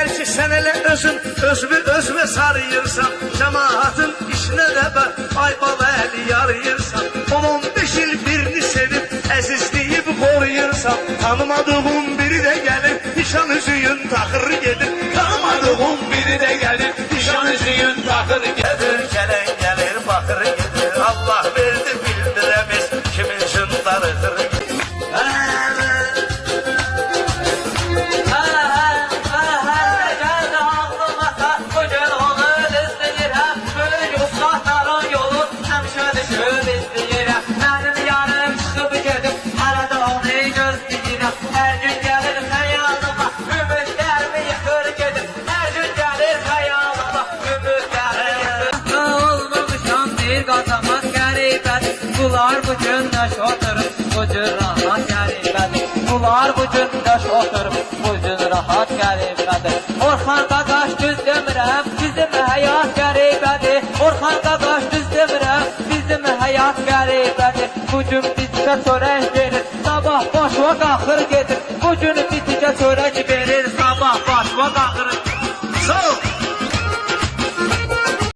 Eğer ki sen hele özün özümü özüme sarıyırsan Cemaatin işine de ben ay bala eli yarıyırsan 10-15 il birini sevip əzizleyip koruyursan Tanımadığım biri de gelir nişan üzüyün takır gelir. Tanımadığım biri de gelir nişan üzüyün takır gelir bir qazamat qəribət Bunlar bu gün nəş oturub Bu rahat qəribədir Bunlar bu gün nəş oturub rahat qəribədir Orxan qaqaş düz demirəm Bizim həyat qəribədir Orxan qaqaş düz demirəm Bizim həyat qəribədir Bu gün bizə çörək verir Sabah başva qalxır gedir. Bu gün bizə çörək verir Sabah başva qalxır. Sağ ol